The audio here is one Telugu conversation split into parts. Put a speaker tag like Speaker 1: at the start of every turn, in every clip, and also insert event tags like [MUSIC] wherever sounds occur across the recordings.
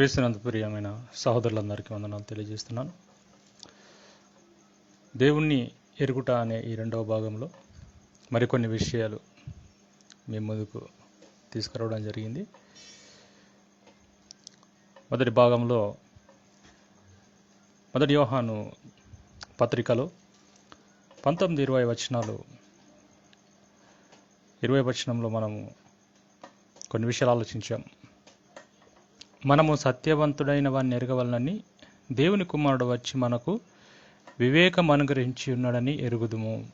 Speaker 1: క్రీస్తునంత ప్రియమైన సహోదరులందరికీ వందనాలు తెలియజేస్తున్నాను. దేవుణ్ణి ఎరుగుట అనే ఈ రెండవ భాగంలో మరికొన్ని విషయాలు మీ ముందుకు తీసుకురావడం జరిగింది. మొదటి భాగంలో మొదటి యోహాను పత్రికలో పంతొమ్మిది ఇరవై వచనాలు. ఇరవై వచనంలో మనము కొన్ని విషయాలు ఆలోచించాం. మనము సత్యవంతుడైన వారిని ఎరగవలనని దేవుని కుమారుడు వచ్చి మనకు వివేకం అనుగ్రహించి ఉన్నాడని ఎరుగుదుము.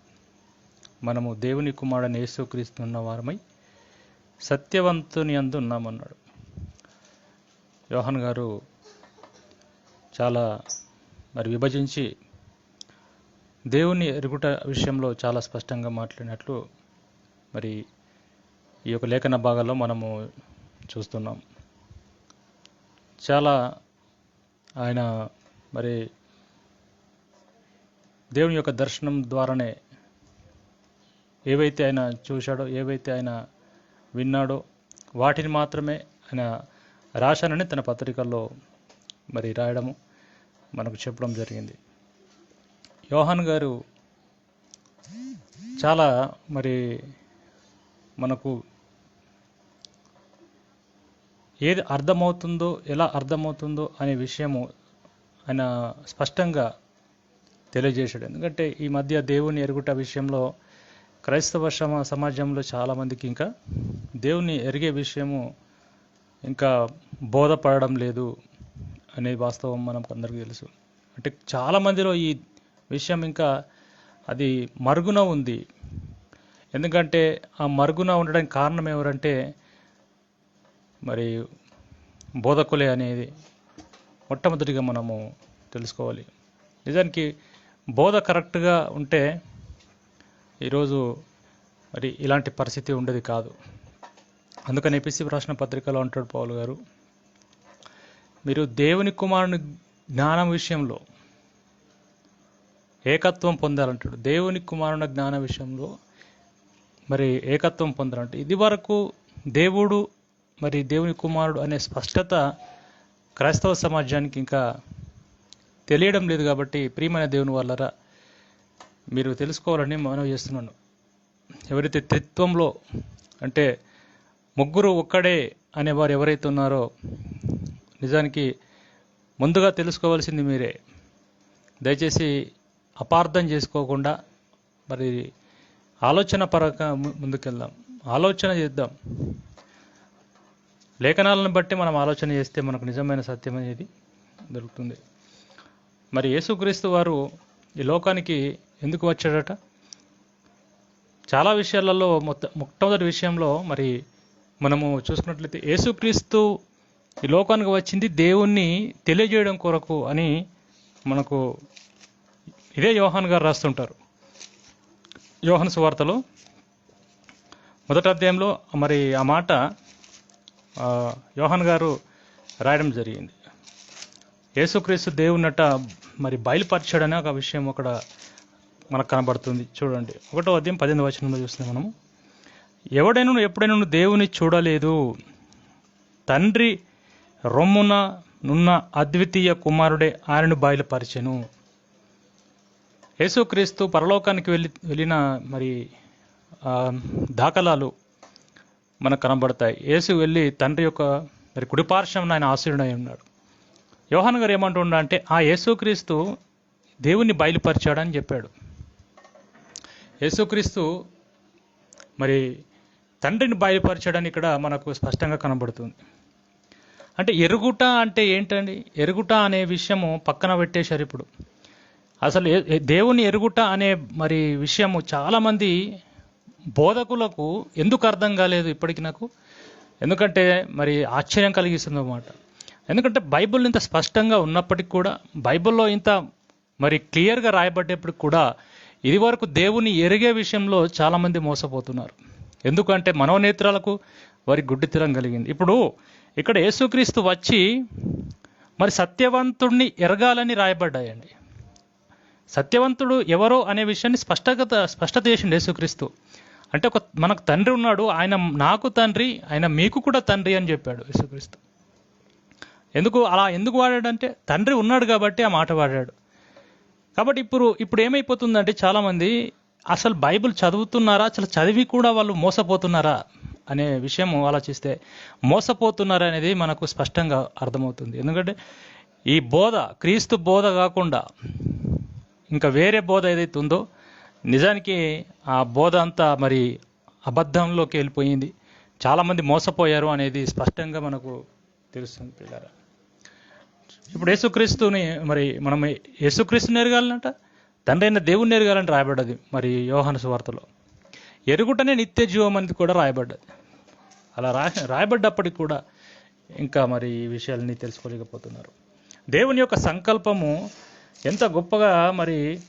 Speaker 1: మనము దేవుని కుమారుడని యేసుక్రీస్తున్న వారమై సత్యవంతుని అందు ఉన్నామన్నాడు. యోహన్ గారు చాలా మరి విభజించి దేవుని ఎరుగుట విషయంలో చాలా స్పష్టంగా మాట్లాడినట్లు మరి ఈ యొక్క లేఖన భాగాల్లో మనము చూస్తున్నాం. చాలా ఆయన మరి దేవుని యొక్క దర్శనం ద్వారానే ఏవైతే ఆయన చూశాడో ఏవైతే ఆయన విన్నాడో వాటిని మాత్రమే ఆయన రాశానని తన పత్రికల్లో మరి రాయడము మనకు చెప్పడం జరిగింది. యోహాన్ గారు చాలా మరి మనకు ఏది అర్థమవుతుందో ఎలా అర్థమవుతుందో అనే విషయము ఆయన స్పష్టంగా తెలియజేశాడు. ఎందుకంటే ఈ మధ్య దేవుని ఎరుగుట విషయంలో క్రైస్తవ సమ సమాజంలో చాలామందికి ఇంకా దేవుని ఎరిగే విషయము ఇంకా బోధపడడం లేదు అనే వాస్తవం మనకు అందరికీ తెలుసు. అంటే చాలామందిలో ఈ విషయం ఇంకా అది మరుగున ఉంది. ఎందుకంటే ఆ మరుగున ఉండడానికి కారణం ఎవరంటే మరి బోధకులే అనేది మొట్టమొదటిగా మనము తెలుసుకోవాలి. నిజానికి బోధ కరెక్ట్గా ఉంటే ఈరోజు మరి ఇలాంటి పరిస్థితి ఉండేది కాదు. అందుకని ఎపిసి రాసిన పత్రికలో అంటాడు పౌలు గారు మీరు దేవుని కుమారుని జ్ఞానం విషయంలో ఏకత్వం పొందాలంటాడు. దేవుని కుమారుని జ్ఞాన విషయంలో మరి ఏకత్వం పొందాలంటే ఇది వరకు దేవుడు మరి దేవుని కుమారుడు అనే స్పష్టత క్రైస్తవ సమాజానికి ఇంకా తెలియడం లేదు కాబట్టి ప్రియమైన దేవుని వాళ్ళరా మీరు తెలుసుకోవాలని మనవి చేస్తున్నాను. ఎవరైతే త్రిత్వంలో అంటే ముగ్గురు ఒక్కడే అనేవారు ఎవరైతే ఉన్నారో నిజానికి ముందుగా తెలుసుకోవాల్సింది మీరే. దయచేసి అపార్థం చేసుకోకుండా మరి ఆలోచన పరంగా ముందుకెళ్దాం. ఆలోచన చేద్దాం. లేఖనాలను బట్టి మనం ఆలోచన చేస్తే మనకు నిజమైన సత్యం అనేది దొరుకుతుంది. మరి యేసుక్రీస్తు వారు ఈ లోకానికి ఎందుకు వచ్చాడట? చాలా విషయాలలో మొత్త మొట్టమొదటి విషయంలో మరి మనము చూసుకున్నట్లయితే యేసుక్రీస్తు ఈ లోకానికి వచ్చింది దేవుణ్ణి తెలియజేయడం కొరకు అని మనకు ఇదే యోహాన్ గారు రాస్తుంటారు. యోహన్ సువార్తలో మొదటి అధ్యాయంలో మరి ఆ మాట యోహన్ గారు రాయడం జరిగింది. యేసుక్రీస్తు దేవునట మరి బయలుపరచాడని ఒక విషయం అక్కడ మనకు కనబడుతుంది. చూడండి. ఒకటో అధ్యాయం పద్దెనిమిది వచనంలో చూస్తున్నాం మనము. ఎవడైనా ఎప్పుడైనా దేవుని చూడలేదు. తండ్రి రొమ్మున నున్న అద్వితీయ కుమారుడే ఆయనను బయలుపరిచెను. యేసుక్రీస్తు పరలోకానికి వెళ్ళి వెళ్ళిన మరి దాఖలాలు మనకు కనబడతాయి. యేసు వెళ్ళి తండ్రి యొక్క మరి కుడిపార్శ్వం ఆయన ఆశీనుడై ఉన్నాడు. యోహాన్ గారు ఏమంటుండ అంటే ఆ యేసుక్రీస్తు దేవుణ్ణి బయలుపరిచాడని చెప్పాడు. యేసుక్రీస్తు మరి తండ్రిని బయలుపరిచాడని ఇక్కడ మనకు స్పష్టంగా కనబడుతుంది. అంటే ఎరుగుట అంటే ఏంటండి? ఎరుగుట అనే విషయము పక్కన పెట్టేశారు ఇప్పుడు. అసలు దేవుని ఎరుగుట అనే మరి విషయము చాలామంది బోధకులకు ఎందుకు అర్థం కాలేదు ఇప్పటికి నాకు? ఎందుకంటే మరి ఆశ్చర్యం కలిగిస్తుంది అన్నమాట. ఎందుకంటే బైబిల్ ఇంత స్పష్టంగా ఉన్నప్పటికి కూడా బైబిల్లో ఇంత మరి క్లియర్గా రాయబడ్డప్పటికి కూడా ఇది వరకు దేవుని ఎరిగే విషయంలో చాలామంది మోసపోతున్నారు. ఎందుకంటే మనోనేత్రాలకు వారి గుడ్డితనం కలిగింది. ఇప్పుడు ఇక్కడ యేసుక్రీస్తు వచ్చి మరి సత్యవంతుణ్ణి ఎరగాలని రాయబడ్డాయండి సత్యవంతుడు ఎవరో అనే విషయాన్ని స్పష్టత స్పష్టత చేసిండు యేసుక్రీస్తు. అంటే ఒక మనకు తండ్రి ఉన్నాడు ఆయన నాకు తండ్రి ఆయన మీకు కూడా తండ్రి అని చెప్పాడు యేసుక్రీస్తు. ఎందుకు అలా ఎందుకు వాడాడంటే తండ్రి ఉన్నాడు కాబట్టి ఆ మాట వాడాడు. కాబట్టి ఇప్పుడు ఇప్పుడు ఏమైపోతుందంటే చాలామంది అసలు బైబిల్ చదువుతున్నారా అసలు చదివి కూడా వాళ్ళు మోసపోతున్నారా అనే విషయం ఆలోచిస్తే మోసపోతున్నారా అనేది మనకు స్పష్టంగా అర్థమవుతుంది. ఎందుకంటే ఈ బోధ క్రీస్తు బోధ కాకుండా ఇంకా వేరే బోధ ఏదైతే ఉందో నిజానికి ఆ బోధ అంతా మరి అబద్ధంలోకి వెళ్ళిపోయింది. చాలామంది మోసపోయారు అనేది స్పష్టంగా మనకు తెలుస్తుంది పిల్లరా ఇప్పుడు యేసుక్రీస్తుని మరి మనం యేసుక్రీస్తుని ఎరగాలంట తండ్రి అయిన దేవుణ్ణి ఎరగాలని రాయబడ్డది మరి యోహన సువార్తలో. ఎరుగుటనే నిత్య జీవం అనేది కూడా రాయబడ్డది. అలా రా రాయబడ్డప్పటికి కూడా ఇంకా మరి ఈ విషయాలని తెలుసుకోలేకపోతున్నారు. దేవుని యొక్క సంకల్పము ఎంత గొప్పగా మరి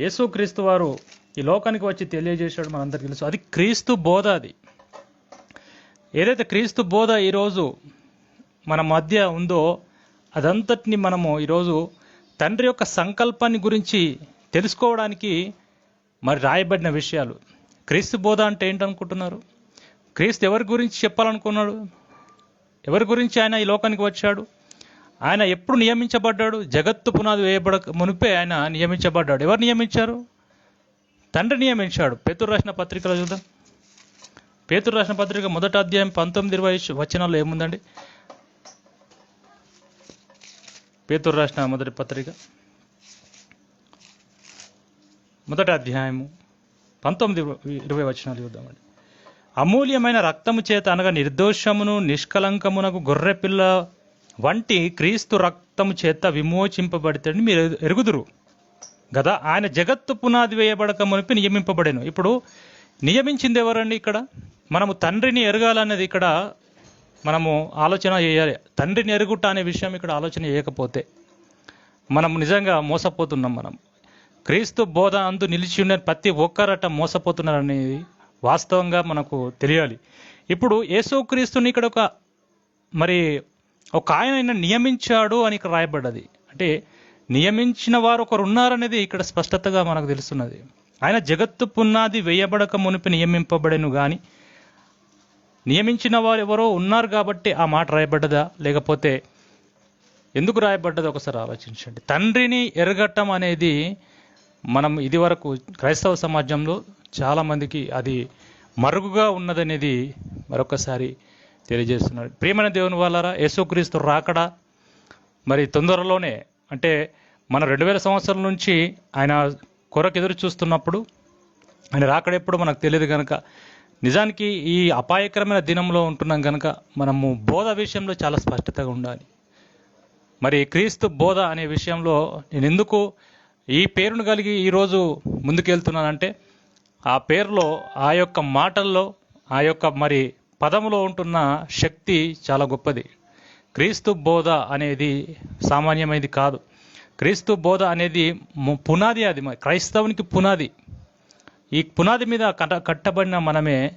Speaker 1: యేసుక్రీస్తు వారు ఈ లోకానికి వచ్చి తెలియజేశాడు మనందరికీ తెలుసు. అది క్రీస్తు బోధ అది. ఏదైతే క్రీస్తు బోధ ఈరోజు మన మధ్య ఉందో అదంతటిని మనము ఈరోజు తండ్రి యొక్క సంకల్పాన్ని గురించి తెలుసుకోవడానికి మరి రాయబడిన విషయాలు. క్రీస్తు బోధ అంటే ఏంటనుకుంటున్నారు? క్రీస్తు ఎవరి గురించి చెప్పాలనుకున్నాడు? ఎవరి గురించి ఆయన ఈ లోకానికి వచ్చాడు? ఆయన ఎప్పుడు నియమించబడ్డాడు? జగత్తు పునాది వేయబడక మునిపే ఆయన నియమించబడ్డాడు. ఎవరు నియమించారు? తండ్రి నియమించాడు. పేతురు రాసిన పత్రికలో చూద్దాం. పేతురు రాసిన పత్రిక మొదటి అధ్యాయం పంతొమ్మిది ఇరవై వచనాల్లో ఏముందండి? పేతురు రాసిన మొదటి పత్రిక. మొదటి అధ్యాయము పంతొమ్మిది ఇరవై- ఇరవై వచనాలు చూద్దామండి. అమూల్యమైన రక్తము చేత అనగా నిర్దోషమును నిష్కలంకమునకు గొర్రెపిల్ల వంటి క్రీస్తు రక్తము చేత విమోచింపబడితేని మీరు ఎరుగుదురు. కదా ఆయన జగత్తు పునాది వేయబడక మునిపి నియమింపబడేను. ఇప్పుడు నియమించింది ఎవరండి ఇక్కడ? మనము తండ్రిని ఎరగాలనేది ఇక్కడ మనము ఆలోచన చేయాలి. తండ్రిని ఎరుగుట అనే విషయం ఇక్కడ ఆలోచన చేయకపోతే మనం నిజంగా మోసపోతున్నాం మనం. క్రీస్తు బోధ అందు నిలిచి ఉన్న ప్రతి ఒక్కరట మోసపోతున్నారనేది వాస్తవంగా మనకు తెలియాలి. ఇప్పుడు యేసుక్రీస్తుని ఇక్కడ ఒక మరి ఒక ఆయన ఆయన నియమించాడు అని ఇక్కడ రాయబడ్డది. అంటే నియమించిన వారు ఒకరు ఉన్నారనేది ఇక్కడ స్పష్టతగా మనకు తెలుస్తున్నది. ఆయన జగత్తు పునాది వేయబడక మునిపి నియమింపబడెను కానీ నియమించిన వారు ఎవరో ఉన్నారు కాబట్టి ఆ మాట రాయబడ్డదా? లేకపోతే ఎందుకు రాయబడ్డదో ఒకసారి ఆలోచించండి. తండ్రిని ఎరగటం అనేది మనం ఇదివరకు క్రైస్తవ సమాజంలో చాలామందికి అది మరుగుగా ఉన్నదనేది మరొకసారి తెలియజేస్తున్నాడు. ప్రియమైన దేవుని వాళ్ళరా యేసుక్రీస్తు రాకడా? మరి తొందరలోనే అంటే మన రెండు వేల సంవత్సరాల నుంచి ఆయన కొరకు ఎదురు చూస్తున్నప్పుడు ఆయన రాకడెప్పుడు మనకు తెలియదు కనుక నిజానికి ఈ అపాయకరమైన దినంలో ఉంటున్నాం కనుక మనము బోధ విషయంలో చాలా స్పష్టతగా ఉండాలి. మరి క్రీస్తు బోధ అనే విషయంలో నేను ఎందుకు ఈ పేరును కలిగి ఈరోజు ముందుకెళ్తున్నానంటే ఆ పేరులో ఆ యొక్క మాటల్లో ఆ యొక్క మరి పదములో ఉంటున్న శక్తి చాలా గొప్పది. క్రీస్తు బోధ అనేది సామాన్యమైనది కాదు. క్రీస్తు బోధ అనేది ము- పునాది అది క్రైస్తవునికి పునాది. ఈ పునాది మీద కట్ట కట్టబడిన మనమే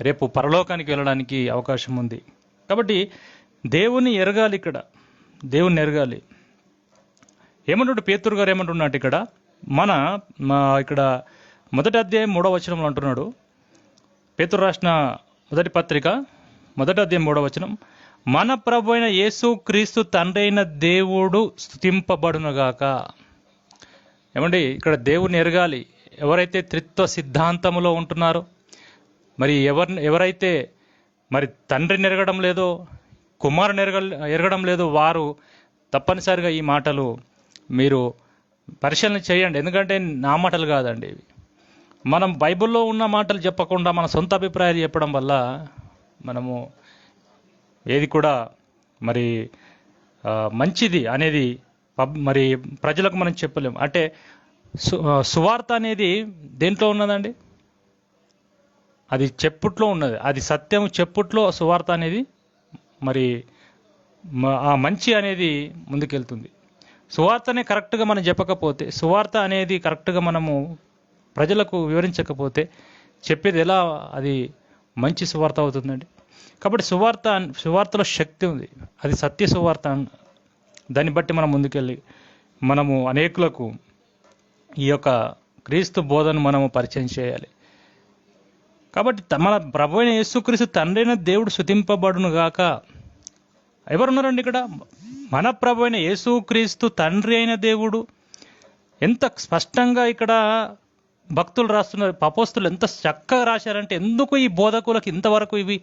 Speaker 1: రేపు పరలోకానికి వెళ్ళడానికి అవకాశం ఉంది. కాబట్టి దేవుని ఎరగాలి ఇక్కడ. దేవుని ఎరగాలి. ఏమంటుంటే పేతురు గారు ఏమంటున్నట్టు ఇక్కడ? మన మా ఇక్కడ మొదటి అధ్యాయం మూడవ వచనంలో అంటున్నాడు. పేతురు రాసిన మొదటి పత్రిక మొదటి అధ్యాయం మూడవ వచనం. మన ప్రభు అయిన యేసు క్రీస్తు తండ్రి అయిన దేవుడు స్థుతింపబడునుగాక. ఏమండి ఇక్కడ దేవుని ఎరగాలి. ఎవరైతే త్రిత్వ సిద్ధాంతములో ఉంటున్నారో మరి ఎవరి ఎవరైతే మరి తండ్రిని ఎరగడం లేదో కుమారుని ఎరగ ఎరగడం లేదో వారు తప్పనిసరిగా ఈ మాటలు మీరు పరిశీలన చేయండి. ఎందుకంటే నా మాటలు కాదండి ఇవి. మనం బైబిల్లో ఉన్న మాటలు చెప్పకుండా మన సొంత అభిప్రాయాలు చెప్పడం వల్ల మనము ఏది కూడా మరి మంచిది అనేది పబ్- మరి ప్రజలకు మనం చెప్పలేము అంటే సు సువార్త అనేది దేంట్లో ఉన్నదండి? అది చెప్పుట్లో ఉన్నది. అది సత్యం చెప్పుట్లో సువార్త అనేది మరి ఆ మంచి అనేది ముందుకెళ్తుంది. సువార్తనే కరెక్ట్గా మనం చెప్పకపోతే సువార్త అనేది కరెక్ట్గా మనము ప్రజలకు వివరించకపోతే చెప్పేది ఎలా అది మంచి సువార్త అవుతుందండి. కాబట్టి సువార్త సువార్తలో శక్తి ఉంది. అది సత్య సువార్త దాన్ని బట్టి మనం ముందుకెళ్ళి మనము అనేకులకు ఈ యొక్క క్రీస్తు బోధను మనము పరిచయం చేయాలి. కాబట్టి మన ప్రభు అయిన యేసుక్రీస్తు తండ్రి అయిన దేవుడు శుతింపబడును గాక. ఎవరున్నారండి ఇక్కడ? మన ప్రభు అయిన యేసుక్రీస్తు తండ్రి అయిన దేవుడు. ఎంత స్పష్టంగా ఇక్కడ భక్తులు రాస్తున్నారు. పపోస్తులు ఎంత చక్కగా రాశారంటే ఎందుకు ఈ బోధకులకు ఇంతవరకు ఇవి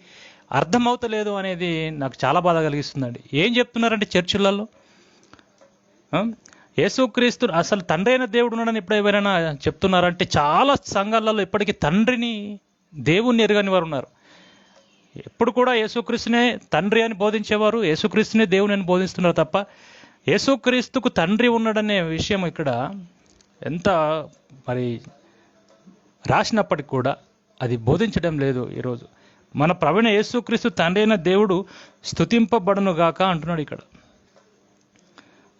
Speaker 1: అర్థమవుతలేదు అనేది నాకు చాలా బాధ కలిగిస్తుందండి. ఏం చెప్తున్నారంటే చర్చిలలో? యేసుక్రీస్తు అసలు తండ్రి అయిన దేవుడు ఉన్నాడని ఇప్పుడు ఎవరైనా చెప్తున్నారంటే చాలా సంఘాలలో ఇప్పటికీ తండ్రిని దేవుణ్ణి ఎరగని వారు ఉన్నారు. ఎప్పుడు కూడా యేసుక్రీస్తునే తండ్రి అని బోధించేవారు యేసుక్రీస్తునే దేవుని అని బోధిస్తున్నారు తప్ప యేసుక్రీస్తుకు తండ్రి ఉన్నాడనే విషయం ఇక్కడ ఎంత మరి రాసినప్పటికి కూడా అది బోధించడం లేదు ఈరోజు. మన ప్రవీణ యేసుక్రీస్తు తండ్రి అయిన దేవుడు స్థుతింపబడనుగాక అంటున్నాడు ఇక్కడ.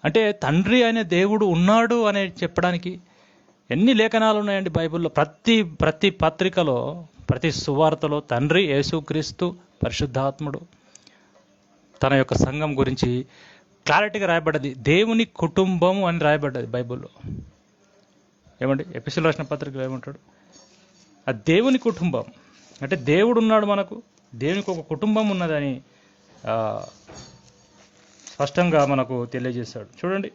Speaker 1: అంటే తండ్రి అనే దేవుడు ఉన్నాడు అనే చెప్పడానికి ఎన్ని లేఖనాలు ఉన్నాయండి బైబిల్లో? ప్రతి ప్రతి పత్రికలో ప్రతి సువార్తలో తండ్రి యేసుక్రీస్తు పరిశుద్ధాత్ముడు. తన యొక్క సంఘం గురించి క్లారిటీగా రాయబడ్డది. దేవుని కుటుంబం అని రాయబడ్డది బైబిల్లో. ఏమండి? ఎపిసిల్ రాసిన పత్రికలో ఏమంటాడు? ఆ దేవుని కుటుంబం. అంటే దేవుడు ఉన్నాడు మనకు దేవునికి ఒక కుటుంబం ఉన్నదని స్పష్టంగా మనకు తెలియజేశాడు. చూడండి.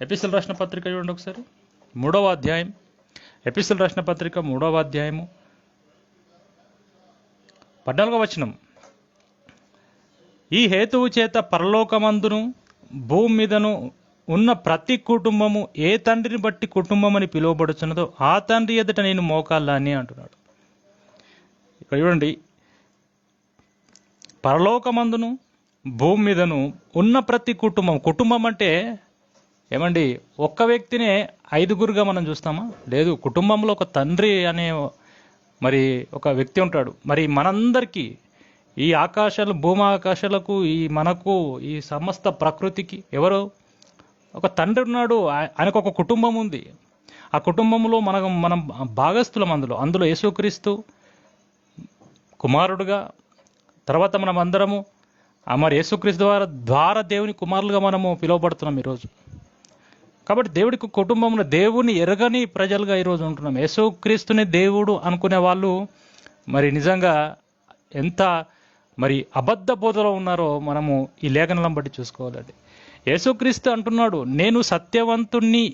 Speaker 1: ఎపిసిల్ రాసిన పత్రిక చూడండి ఒకసారి. మూడవ అధ్యాయం. ఎపిసల్ రాసిన పత్రిక మూడవ అధ్యాయము. పద్నాలుగవ వచనం. ఈ హేతువు చేత పరలోకమందును భూమి మీదను ఉన్న ప్రతి కుటుంబము ఏ తండ్రిని బట్టి కుటుంబం అని పిలువబడుచున్నదో ఆ తండ్రి ఎదుట నేను మోకాళ్ళ అని అంటున్నాడు. ఇక్కడ చూడండి. పరలోకమందును భూమి మీదను ఉన్న ప్రతి కుటుంబం కుటుంబం అంటే ఏమండి ఒక్క వ్యక్తినే ఐదుగురుగా మనం చూస్తామా? లేదు కుటుంబంలో ఒక తండ్రి అనే మరి ఒక వ్యక్తి ఉంటాడు. మరి మనందరికీ ఈ ఆకాశాలు భూమాకాశాలకు ఈ మనకు ఈ సమస్త ప్రకృతికి ఎవరు? ఒక తండ్రి ఉన్నాడు ఆయనకు ఒక కుటుంబం ఉంది. ఆ కుటుంబంలో మనం మనం భాగస్థులం అందులో. అందులో యేసుక్రీస్తు కుమారుడుగా తర్వాత మనం అందరము ఆ మరి యేసుక్రీస్తు ద్వారా ద్వారా దేవుని కుమారులుగా మనము పిలువబడుతున్నాం ఈరోజు. కాబట్టి దేవుడికి కుటుంబంలో దేవుని ఎరగని ప్రజలుగా ఈరోజు ఉంటున్నాం. యేసుక్రీస్తుని దేవుడు అనుకునే వాళ్ళు మరి నిజంగా ఎంత మరి అబద్ధ బోధలో ఉన్నారో మనము ఈ లేఖనాలను బట్టి చూసుకోవాలండి యేసుక్రీస్తు అంటున్నాడు నేను సత్యవంతుణ్ణి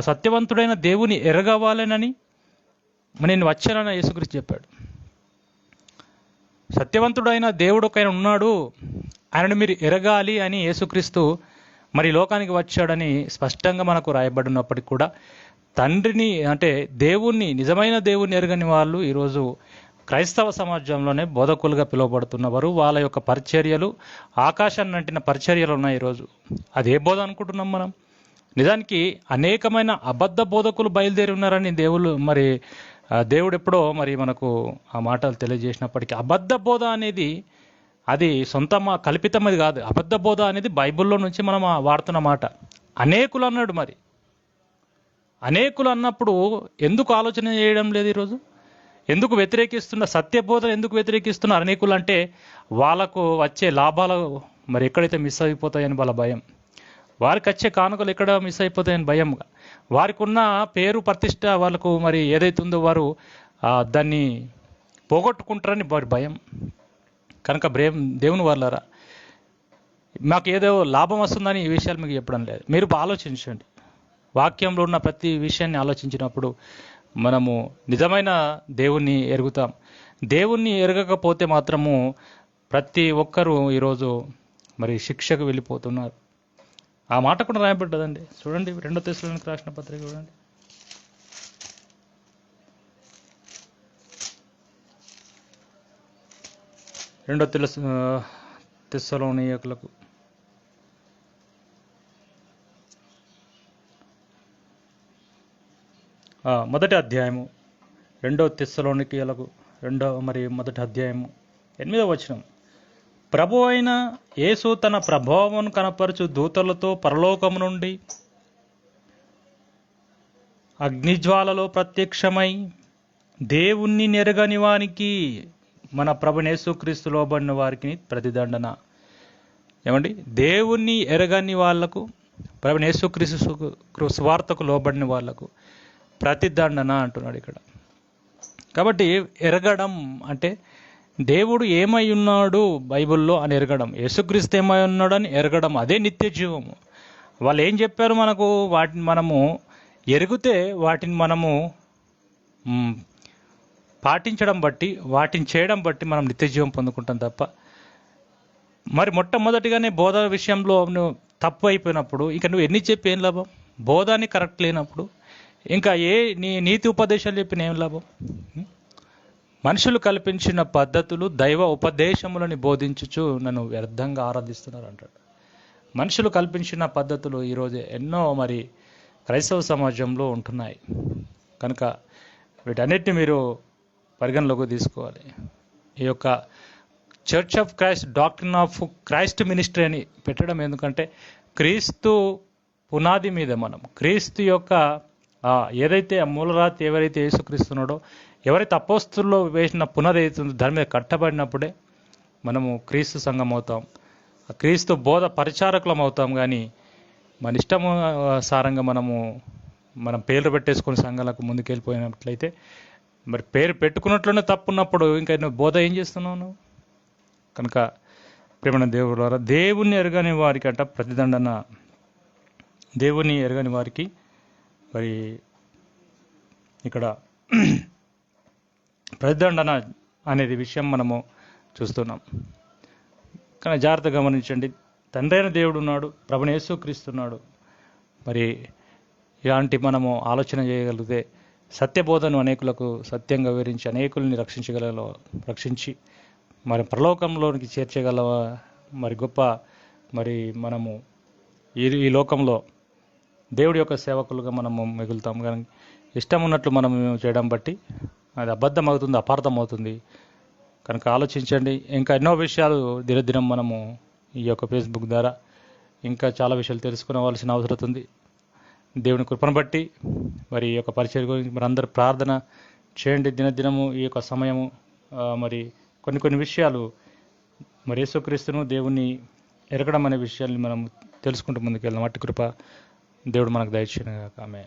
Speaker 1: సత్యవంతుడైన దేవుని ఎరగవాలనని నేను వచ్చానని యేసుక్రీస్తు చెప్పాడు. సత్యవంతుడైన దేవుడు ఒక ఆయన ఉన్నాడు ఆయనను మీరు ఎరగాలి అని యేసుక్రీస్తు మరి లోకానికి వచ్చాడని స్పష్టంగా మనకు రాయబడినప్పటికీ కూడా తండ్రిని అంటే దేవుణ్ణి నిజమైన దేవుణ్ణి ఎరగని వాళ్ళు ఈరోజు క్రైస్తవ సమాజంలోనే బోధకులుగా పిలువబడుతున్నవారు వాళ్ళ యొక్క పరిచర్యలు ఆకాశాన్ని అంటిన పరిచర్యలు ఉన్నాయి ఈరోజు. అది ఏ బోధ అనుకుంటున్నాం మనం? నిజానికి అనేకమైన అబద్ధ బోధకులు బయలుదేరి ఉన్నారని దేవుళ్ళు మరి దేవుడు ఎప్పుడో మరి మనకు ఆ మాటలు తెలియజేసినప్పటికీ అబద్ధ బోధ అనేది అది సొంత మా కల్పితమది కాదు. అబద్ధ బోధ అనేది బైబిల్లో నుంచి మనం ఆ వాడుతున్న మాట. అనేకులు అన్నాడు మరి. అనేకులు అన్నప్పుడు ఎందుకు ఆలోచన చేయడం లేదు ఈరోజు? ఎందుకు వ్యతిరేకిస్తున్న సత్యబోధన ఎందుకు వ్యతిరేకిస్తున్నారు అనేకులు అంటే వాళ్ళకు వచ్చే లాభాలు మరి ఎక్కడైతే మిస్ అయిపోతాయని వాళ్ళ భయం. వారికి వచ్చే కానుకలు ఎక్కడ మిస్ అయిపోతాయని భయం. వారికి ఉన్న పేరు ప్రతిష్ట వాళ్ళకు మరి ఏదైతే ఉందో వారు దాన్ని పోగొట్టుకుంటారని వారి భయం. కనుక బ్రేమ్ దేవుని వాళ్ళారా మాకు ఏదో లాభం వస్తుందని ఈ విషయాలు మీకు చెప్పడం లేదు. మీరు ఆలోచించండి. వాక్యంలో ఉన్న ప్రతి విషయాన్ని ఆలోచించినప్పుడు మనము నిజమైన దేవుణ్ణి ఎరుగుతాం. దేవుణ్ణి ఎరగకపోతే మాత్రము ప్రతి ఒక్కరూ ఈరోజు మరి శిక్షకు వెళ్ళిపోతున్నారు. ఆ మాట కూడా రాయబడ్డదండి. చూడండి రెండో తెశలోనికి రాసిన పత్రిక చూడండి. రెండో తెలుసు తెస్సలోనియకులకు. మొదటి అధ్యాయము రెండో తెస్సలోనికలకు రెండో మరి మొదటి అధ్యాయము ఎనిమిదవ వచనం. ప్రభు అయిన యేసు తన ప్రభావమును కనపరచు దూతలతో పరలోకము నుండి అగ్నిజ్వాలలో ప్రత్యక్షమై దేవుణ్ణి నెరగని వానికి మన ప్రభు యేసుక్రీస్తు లోబడిన వారికి ప్రతిదండన. ఏమండి? దేవుణ్ణి ఎరగని వాళ్ళకు ప్రభు యేసుక్రీస్తు సువార్తకు లోబడిన వాళ్ళకు ప్రతిదండన అంటున్నాడు ఇక్కడ. కాబట్టి ఎరగడం అంటే దేవుడు ఏమై ఉన్నాడు బైబిల్లో అని ఎరగడం. యేసుక్రీస్తు ఏమై ఉన్నాడు అని ఎరగడం అదే నిత్య జీవము. వాళ్ళు ఏం చెప్పారు మనకు? వాటిని మనము ఎరిగితే వాటిని మనము పాటించడం బట్టి వాటిని చేయడం బట్టి మనం నిత్య జీవం పొందుకుంటాం తప్ప. మరి మొట్టమొదటిగానే బోధ విషయంలో నువ్వు తప్పు అయిపోయినప్పుడు ఇంకా నువ్వు ఎన్ని చెప్పి ఏం లాభం? బోధాన్ని కరెక్ట్ లేనప్పుడు ఇంకా ఏ నీ నీతి ఉపదేశాలు చెప్పిన ఏం లాభం? మనుషులు కల్పించిన పద్ధతులు దైవ ఉపదేశములని బోధించుచు నన్ను వ్యర్థంగా ఆరాధిస్తున్నారు అంటాడు. మనుషులు కల్పించిన పద్ధతులు ఈరోజు ఎన్నో మరి క్రైస్తవ సమాజంలో ఉంటున్నాయి. కనుక వీటన్నిటిని మీరు పరిగణలోకి తీసుకోవాలి. ఈ యొక్క church of Christ doctor of Christ ministry అని పెట్టడం ఎందుకంటే క్రీస్తు పునాది మీద మనం క్రీస్తు యొక్క ఏదైతే ఆ మూలరాతి ఎవరైతే యేసుక్రీస్తున్నాడో ఎవరైతే అపోస్తుల్లో వేసిన పునాది అవుతుందో దాని మీద కట్టబడినప్పుడే మనము క్రీస్తు సంఘం అవుతాం. ఆ క్రీస్తు బోధ పరిచారకులం అవుతాం కానీ మన ఇష్టం సారంగా మనము మనం పేర్లు పెట్టేసుకుని సంఘాలకు ముందుకెళ్ళిపోయినట్లయితే మరి పేరు పెట్టుకున్నట్లోనే తప్పున్నప్పుడు ఇంకా నువ్వు బోధ ఏం చేస్తున్నావు నువ్వు? కనుక ప్రేమణ దేవుడు ద్వారా దేవుణ్ణి ఎరగని వారికి అంట ప్రతిదండన దేవుణ్ణి ఎరగని వారికి మరి ఇక్కడ [CLEARS THROAT] ప్రతిదండన అనేది విషయం మనము చూస్తున్నాం. కానీ జాగ్రత్త గమనించండి. తండ్రైన దేవుడు ఉన్నాడు ప్రభుని యేసుక్రీస్తున్నాడు మరి ఇలాంటి మనము ఆలోచన చేయగలిగితే సత్యబోధను అనేకులకు సత్యంగా వివరించి అనేకుల్ని రక్షించగల రక్షించి మరి ప్రలోకంలోనికి చేర్చగల మరి గొప్ప మరి మనము ఈ ఈ లోకంలో దేవుడి యొక్క సేవకులుగా మనము మిగులుతాం. కానీ ఇష్టం ఉన్నట్లు మనం చేయడం బట్టి అది అబద్ధం అవుతుంది అపార్థం అవుతుంది కనుక ఆలోచించండి. ఇంకా ఎన్నో విషయాలు దినదినం మనము ఈ యొక్క ఫేస్బుక్ ద్వారా ఇంకా చాలా విషయాలు తెలుసుకోవాల్సిన అవసరం ఉంది. దేవుని కృపను బట్టి మరి ఈ యొక్క పరిచయం గురించి మరి అందరు ప్రార్థన చేయండి. దినదినము ఈ యొక్క సమయము మరి కొన్ని కొన్ని విషయాలు మరి యేసుక్రీస్తును దేవుని ఎరగడం అనే విషయాల్ని మనం తెలుసుకుంటూ ముందుకు వెళ్దాం అట్టి కృప దేవుడు మనకు దయచేయను ఆమె